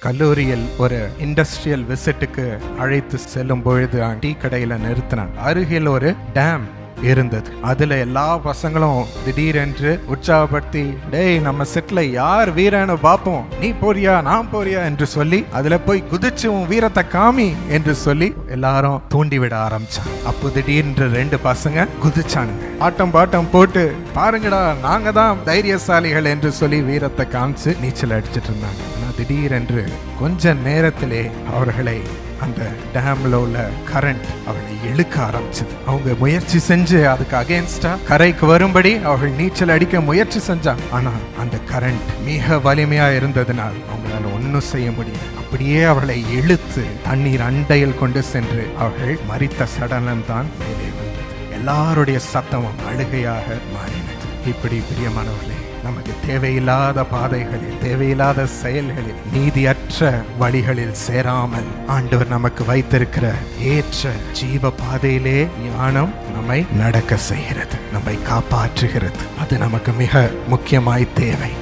கல்லூரியில் ஒரு இண்டஸ்ட்ரியல் விசிட்டுக்கு அழைத்து செல்லும் பொழுது டீ கடையில் நிறுத்தினான். அருகில் ஒரு டேம் இருந்தது. அதுல எல்லா பசங்களும் திடீரென்று உற்சாகப்படுத்தி டேய் நம்ம செட்ல யார் வீரன்னு பார்ப்போம் நீ போறியா நான் போறியா? என்று சொல்லி அதுல போய் குதிச்சு உன் வீரத்தை காமி என்று சொல்லி எல்லாரும் தூண்டி விட ஆரம்பிச்சாங்க. அப்போ திடீர்னு ரெண்டு பசங்க குதிச்சானுங்க. ஆட்டம் பாட்டம் போட்டு பாருங்கடா நாங்க தான் தைரியசாலிகள் என்று சொல்லி வீரத்தை காமிச்சு நீச்சல் அடிச்சிட்டு இருந்தாங்க. ஆனா திடீரென்று கொஞ்ச நேரத்திலே அவர்களை அந்த டேம்ல உள்ள கரண்ட் அவளை இழுக்க ஆரம்பிச்சது. அவங்க முயற்சி செஞ்சு அதுக்கு அகேன்ஸ்டா கரைக்கு வரும்படி அவள் நீச்சல் அடிக்க முயற்சி செஞ்சாங்க ஆனா அந்த கரண்ட் மிக வலிமையா இருந்ததுனால் அவங்களால ஒன்றும் செய்ய முடியல. அப்படியே அவளை இழுத்து தண்ணீர் அண்டையில் கொண்டு சென்று அவர்கள் மறித்த சடலம் தான் மேலே வந்தது எல்லாருடைய சத்தமும் அழுகையாக மாறின. இப்படி பிரியமானவர்களே நமக்கு தேவையில்லாத பாதைகளில் தேவையில்லாத செயல்களில் நீதியற்ற வழிகளில் சேராமல் ஆண்டவர் நமக்கு வைத்திருக்கிற ஏற்ற ஜீவ பாதையிலே ஞானம் நம்மை நடக்க செய்கிறது நம்மை காப்பாற்றுகிறது. அது நமக்கு மிக முக்கியமாய் தேவை.